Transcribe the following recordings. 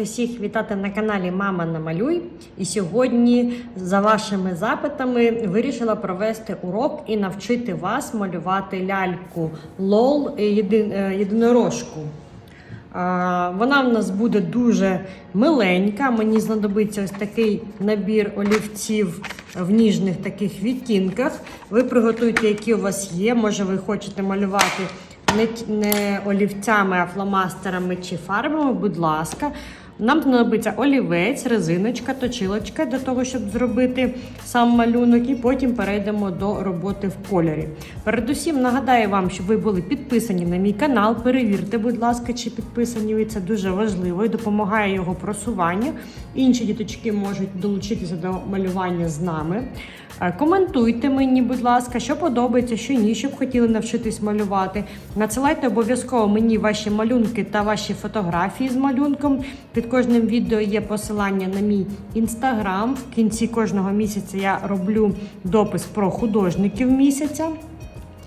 усіх вітати на каналі Мама Намалюй. І сьогодні, за вашими запитами, вирішила провести урок і навчити вас малювати ляльку лол е, єдинорожку. Вона в нас буде дуже миленька. Мені знадобиться ось такий набір олівців в ніжних таких відтінках. Ви приготуйте, які у вас є. Може, ви хочете малювати не олівцями, а фломастерами чи фарбами, будь ласка. Нам знадобиться олівець, резиночка, точилочка для того, щоб зробити сам малюнок, і потім перейдемо до роботи в кольорі. Передусім нагадаю вам, щоб ви були підписані на мій канал. Перевірте, будь ласка, чи підписані ви. Це дуже важливо і допомагає його просуванню. Інші діточки можуть долучитися до малювання з нами. Е, Коментуйте мені, будь ласка, що подобається, що ні, щоб хотіли навчитись малювати. Надсилайте обов'язково мені ваші малюнки та ваші фотографії з малюнком. Під кожним відео є посилання на мій інстаграм. В кінці кожного місяця я роблю допис про художників місяця.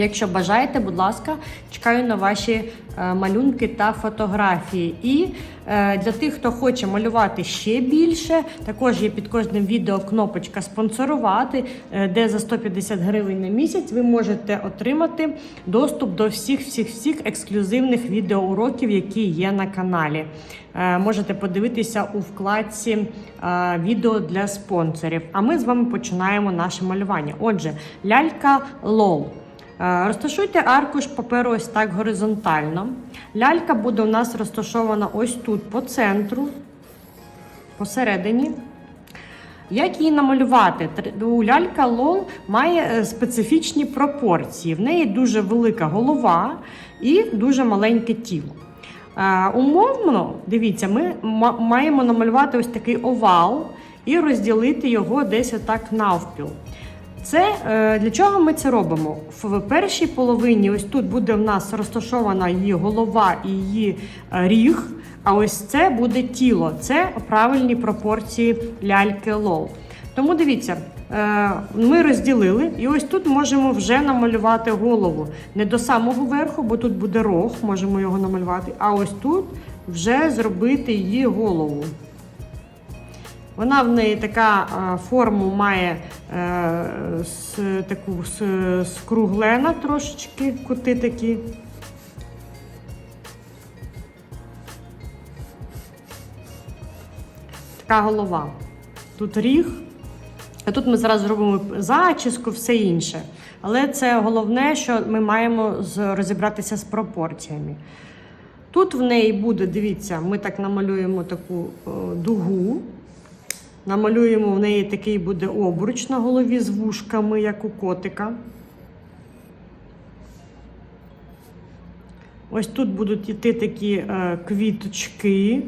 Якщо бажаєте, будь ласка, чекаю на ваші е, малюнки та фотографії. І е, для тих, хто хоче малювати ще більше, також є під кожним відео кнопочка спонсорувати, е, де за 150 гривень на місяць ви можете отримати доступ до всіх всіх всіх ексклюзивних відеоуроків, які є на каналі. Можете подивитися у вкладці відео для спонсорів. А ми з вами починаємо наше малювання. Отже, лялька лол. Е, Розташуйте аркуш паперу ось так горизонтально. Лялька буде у нас розташована ось тут по центру, посередині. Як її намалювати? Лялька лол має е, специфічні пропорції. В неї дуже велика голова і дуже маленьке тіло. Е, Умовно, дивіться, ми маємо намалювати ось такий овал і розділити його десь отак навпіл. Це е, для чого ми це робимо? В першій половині ось тут буде в нас розташована її голова і її е, ріг. А ось це буде тіло. Це правильні пропорції ляльки лол. Тому дивіться, е, ми розділили, і ось тут можемо вже намалювати голову. Не до самого верху, бо тут буде рог, можемо його намалювати. А ось тут вже зробити її голову. Вона в неї така е, форму має е, таку скруглена трошечки, кути такі. Така голова. Тут ріг. А тут ми зараз зробимо зачіску, все інше. Але це головне, що ми маємо розібратися з пропорціями. Тут в неї буде, дивіться, ми так намалюємо таку е, дугу. Намалюємо в неї такий буде обруч на голові з вушками, як у котика. Ось тут будуть йти такі е, квіточки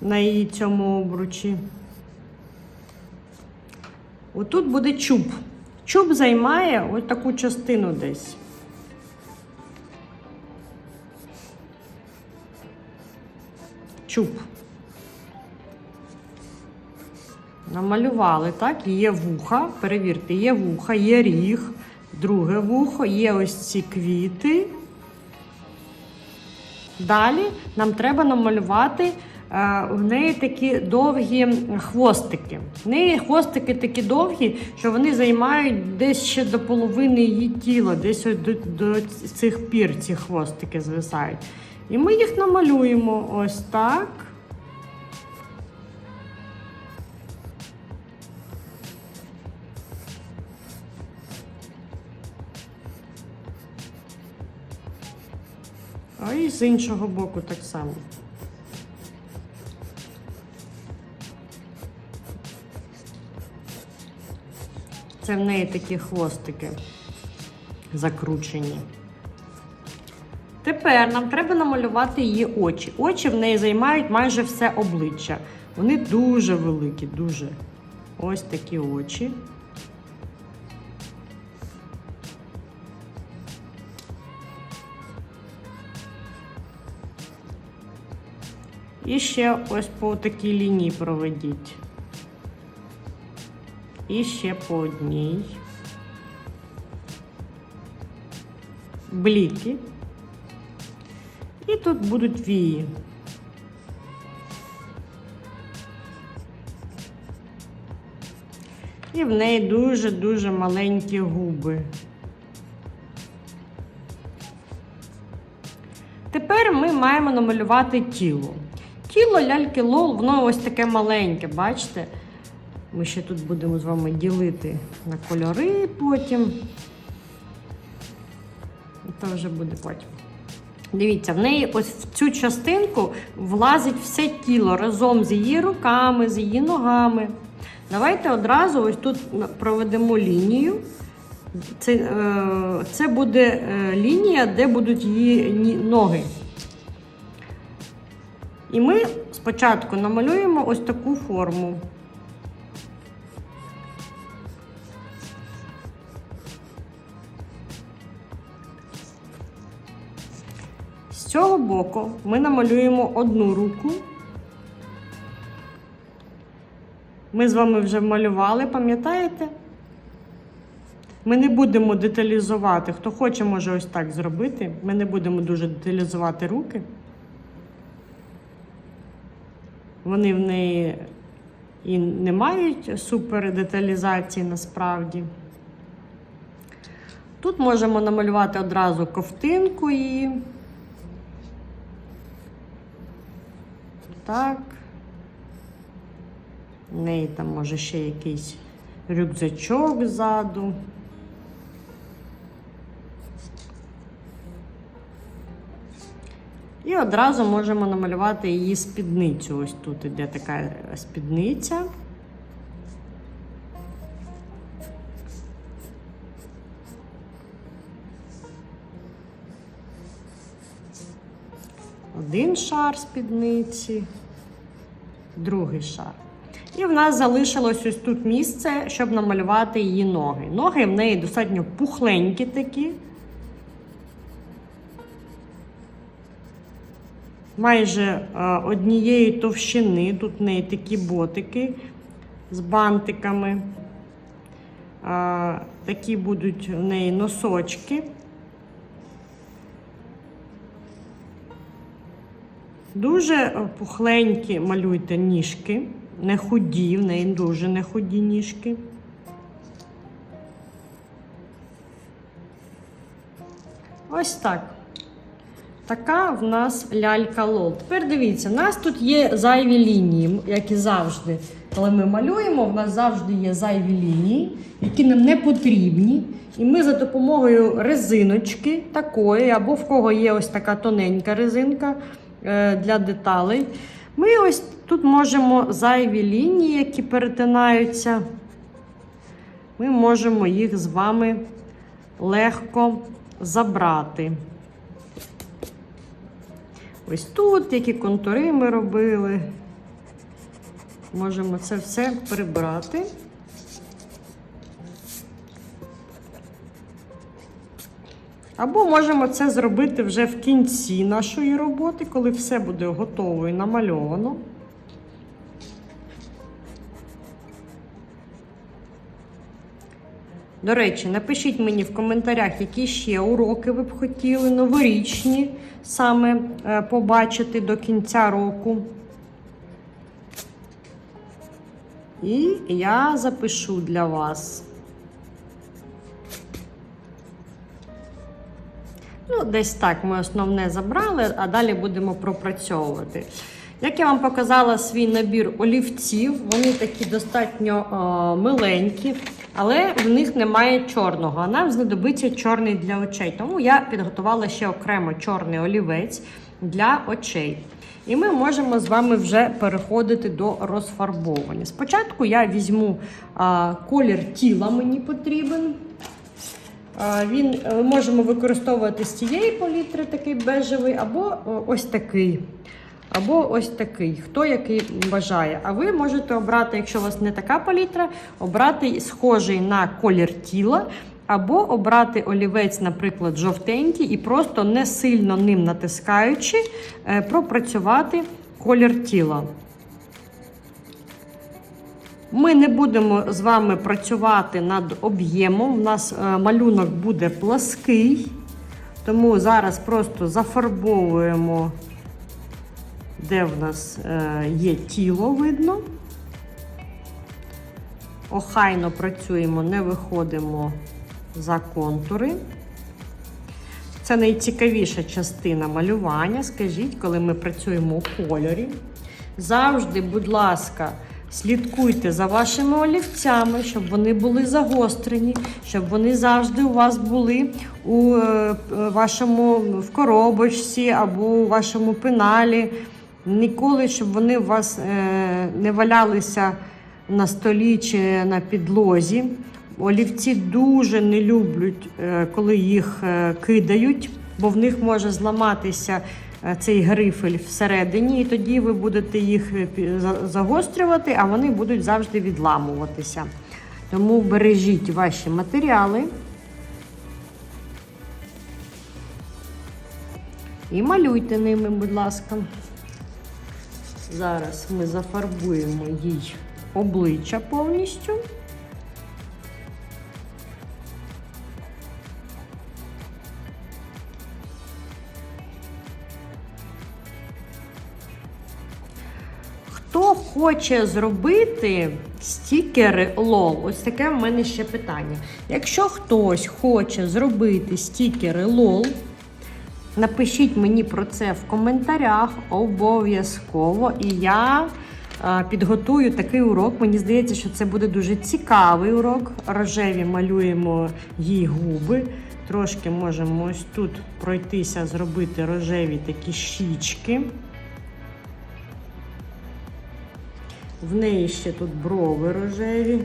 на її цьому обручі. Отут буде чуб. Чуб займає ось таку частину десь. Чуб. Намалювали, так? Є вуха. Перевірте, є вуха, є ріг, друге вухо, є ось ці квіти. Далі нам треба намалювати е, в неї такі довгі хвостики. В неї хвостики такі довгі, що вони займають десь ще до половини її тіла, десь до, до цих пір ці хвостики звисають. І ми їх намалюємо ось так. І з іншого боку так само. Це в неї такі хвостики закручені. Тепер нам треба намалювати її очі. Очі в неї займають майже все обличчя. Вони дуже великі, дуже. Ось такі очі. І ще ось по такій лінії проведіть. І ще по одній. Бліки. І тут будуть вії. І в неї дуже-дуже маленькі губи. Тепер ми маємо намалювати тіло. Тіло ляльки Лол, воно ось таке маленьке, бачите? Ми ще тут будемо з вами ділити на кольори потім. Це вже буде потім. Дивіться, в неї ось в цю частинку влазить все тіло разом з її руками, з її ногами. Давайте одразу ось тут проведемо лінію. Це, е, це буде е, лінія, де будуть її ноги. І ми спочатку намалюємо ось таку форму. З цього боку ми намалюємо одну руку. Ми з вами вже малювали, пам'ятаєте? Ми не будемо деталізувати. Хто хоче, може ось так зробити. Ми не будемо дуже деталізувати руки. Вони в неї і не мають супер деталізації насправді. Тут можемо намалювати одразу ковтинку її. Так. В неї там може ще якийсь рюкзачок ззаду. І одразу можемо намалювати її спідницю. Ось тут іде така спідниця. Один шар спідниці, другий шар. І в нас залишилось ось тут місце, щоб намалювати її ноги. Ноги в неї достатньо пухленькі такі. Майже е, однієї товщини. Тут в неї такі ботики з бантиками. Е, такі будуть в неї носочки. Дуже е, пухленькі малюйте ніжки, не худі, в неї дуже не худі ніжки. Ось так. Така в нас лялька лол. Тепер дивіться, у нас тут є зайві лінії, як і завжди. Коли ми малюємо, в нас завжди є зайві лінії, які нам не потрібні. І ми за допомогою резиночки такої, або в кого є ось така тоненька резинка е, для деталей. Ми ось тут можемо зайві лінії, які перетинаються. Ми можемо їх з вами легко забрати. Ось тут, які контури ми робили. Можемо це все прибрати. Або можемо це зробити вже в кінці нашої роботи, коли все буде готово і намальовано. До речі, напишіть мені в коментарях, які ще уроки ви б хотіли новорічні саме е, побачити до кінця року. І я запишу для вас. Ну, десь так ми основне забрали, а далі будемо пропрацьовувати. Як я вам показала свій набір олівців, вони такі достатньо е, миленькі, але в них немає чорного. А нам знадобиться чорний для очей. Тому я підготувала ще окремо чорний олівець для очей. І ми можемо з вами вже переходити до розфарбовування. Спочатку я візьму е, колір тіла, мені потрібен. А, Він е, можемо використовувати з цієї палітри, такий бежевий, або ось такий. Або ось такий, хто який бажає. А ви можете обрати, якщо у вас не така палітра, обрати схожий на колір тіла, або обрати олівець, наприклад, жовтенький, і просто не сильно ним натискаючи, е, пропрацювати колір тіла. Ми не будемо з вами працювати над об'ємом. У нас е, малюнок буде плаский, тому зараз просто зафарбовуємо, де в нас е, є тіло видно. охайно працюємо, не виходимо за контури. Це найцікавіша частина малювання. Скажіть, коли ми працюємо у кольорі. Завжди, будь ласка, слідкуйте за вашими олівцями, щоб вони були загострені, щоб вони завжди у вас були у е, вашому в коробочці або у вашому пеналі. Ніколи, щоб вони у вас е, не валялися на столі чи на підлозі. Олівці дуже не люблять, е, коли їх е, кидають, бо в них може зламатися цей грифель всередині, і тоді ви будете їх загострювати, а вони будуть завжди відламуватися. Тому бережіть ваші матеріали і малюйте ними, будь ласка. Зараз ми зафарбуємо їй обличчя повністю. Хто хоче зробити стікери лол? Ось таке в мене ще питання. Якщо хтось хоче зробити стікери лол, напишіть мені про це в коментарях обов'язково. І я підготую такий урок. Мені здається, що це буде дуже цікавий урок. Рожеві малюємо їй губи. Трошки можемо ось тут пройтися, зробити рожеві такі щічки. В неї ще тут брови рожеві.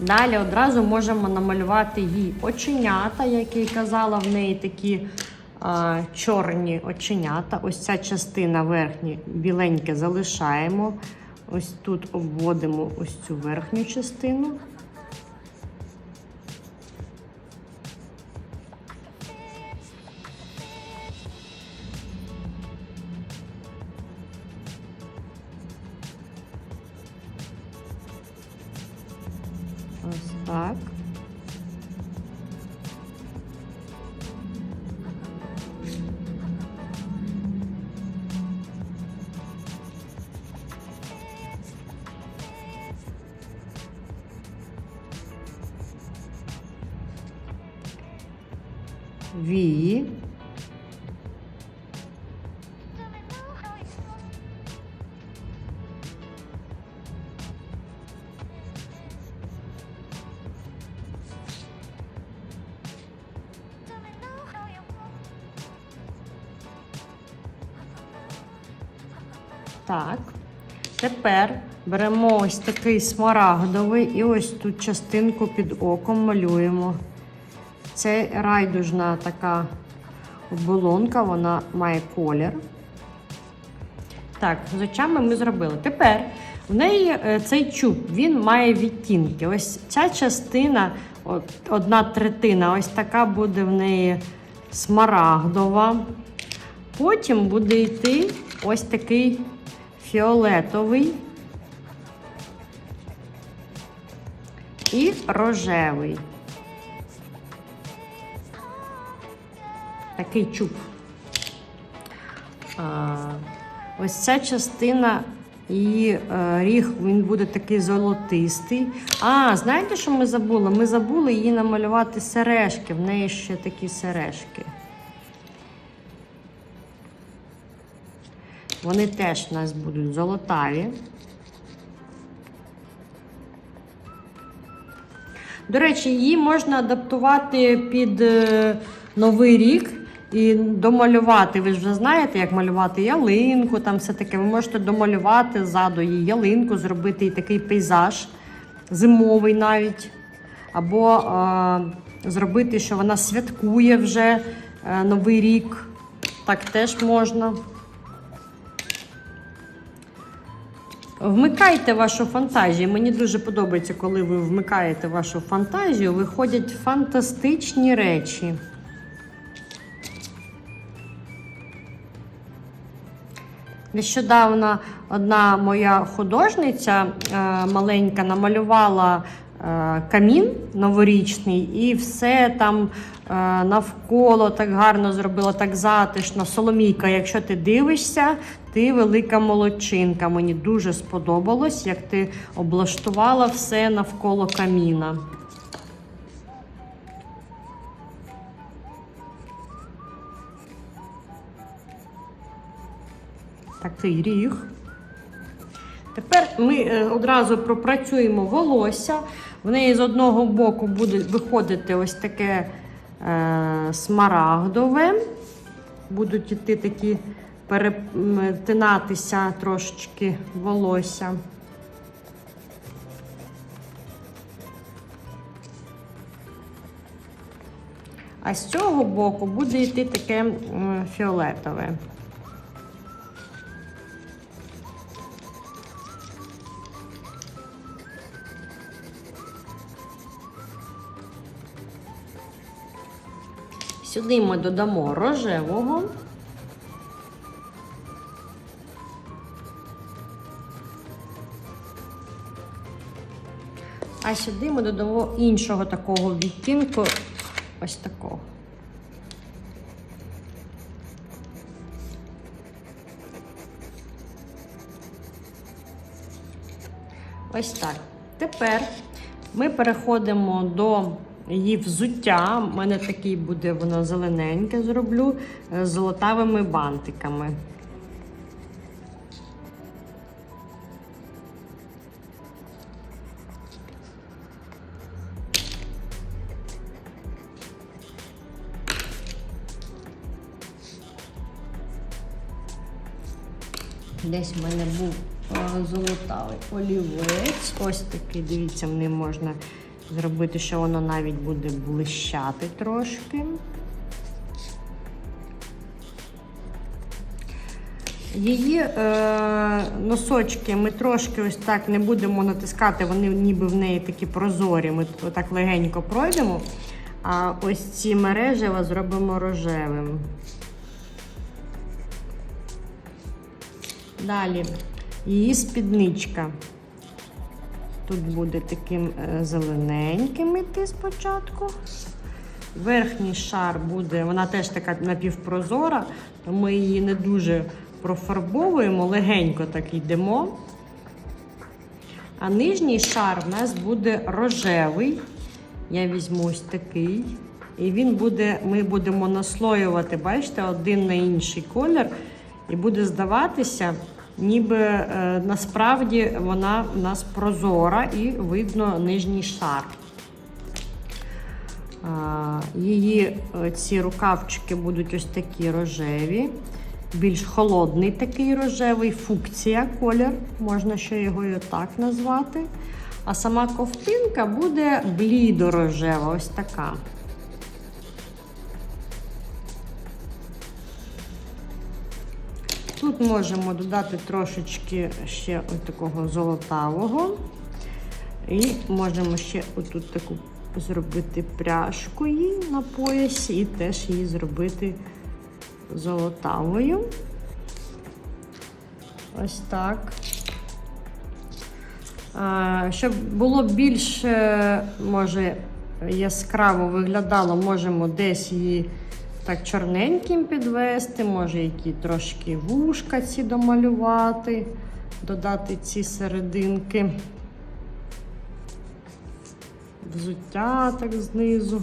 Далі одразу можемо намалювати їй оченята, як я й казала, в неї такі а, чорні оченята. Ось ця частина верхня біленьке залишаємо. Ось тут обводимо ось цю верхню частину. Вії. Так. Тепер беремо ось такий смарагдовий і ось тут частинку під оком малюємо. Це райдужна така оболонка, вона має колір. Так, з очами ми зробили. Тепер в неї е, цей чуб, він має відтінки. Ось ця частина, одна третина, ось така буде в неї смарагдова. Потім буде йти ось такий фіолетовий і рожевий. Такий чуб. Ось ця частина і е, ріг він буде такий золотистий. А, знаєте, що ми забули? Ми забули її намалювати сережки. В неї ще такі сережки. Вони теж у нас будуть золотаві. До речі, її можна адаптувати під е, новий рік і домалювати. Ви ж вже знаєте, як малювати ялинку, там все таке. Ви можете домалювати ззаду її ялинку, зробити і такий пейзаж зимовий навіть. Або е, зробити, що вона святкує вже е, новий рік. Так теж можна. Вмикайте вашу фантазію. Мені дуже подобається, коли ви вмикаєте вашу фантазію, виходять фантастичні речі. Нещодавно одна моя художниця е, маленька намалювала е, камін новорічний, і все там е, навколо так гарно зробила, так затишно. Соломійка, якщо ти дивишся, ти велика молодчинка. Мені дуже сподобалось, як ти облаштувала все навколо каміна. Такий ріг. Тепер ми е, одразу пропрацюємо волосся. В неї з одного боку буде виходити ось таке е, смарагдове. Будуть іти такі перетинатися трошечки волосся. А з цього боку буде йти таке фіолетове. Сюди ми додамо рожевого. А сюди ми додамо іншого такого відтінку, ось такого. Ось так. Тепер ми переходимо до її взуття. У мене такий буде воно зелененьке, зроблю е, з золотавими бантиками. Десь в мене був е, золотавий олівець. Ось такий, дивіться, ним можна зробити, що воно навіть буде блищати трошки. Її е, носочки ми трошки ось так не будемо натискати, вони ніби в неї такі прозорі. Ми отак легенько пройдемо. А ось ці мережева зробимо рожевим. Далі її спідничка. Тут буде таким е, зелененьким іти спочатку. Верхній шар буде, вона теж така напівпрозора, то ми її не дуже профарбовуємо, легенько так йдемо. А нижній шар в нас буде рожевий. Я візьму ось такий. І він буде, ми будемо наслоювати, бачите, один на інший колір. І буде здаватися, ніби е, насправді вона у нас прозора і видно нижній шар. Її е, ці рукавчики будуть ось такі рожеві, більш холодний такий рожевий, фукція колір, можна ще його і так назвати. А сама ковтинка буде блідо-рожева, ось така. Тут можемо додати трошечки ще ось такого золотавого. І можемо ще отут таку зробити пряжку їй на поясі і теж її зробити золотавою. Ось так. Щоб було більш, е, може, яскраво виглядало, можемо десь її так чорненьким підвести, може, які трошки вушка ці домалювати, додати ці серединки. Взуття так знизу.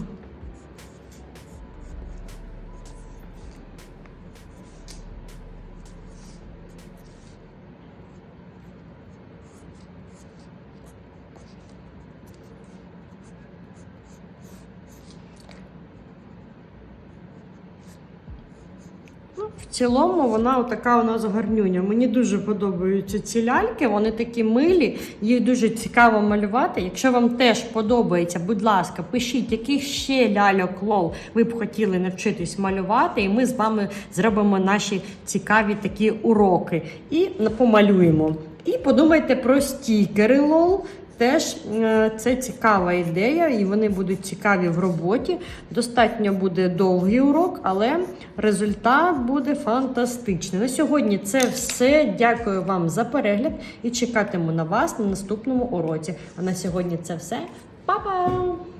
Цілому вона така у нас гарнюня. Мені дуже подобаються ці ляльки, вони такі милі, їх дуже цікаво малювати. Якщо вам теж подобається, будь ласка, пишіть, яких ще ляльок лол ви б хотіли навчитись малювати, і ми з вами зробимо наші цікаві такі уроки і помалюємо. І подумайте про стікери лол. Теж е, це цікава ідея, і вони будуть цікаві в роботі. Достатньо буде довгий урок, але результат буде фантастичний. На сьогодні це все. Дякую вам за перегляд і чекатиму на вас на наступному уроці. А на сьогодні це все. Па-па!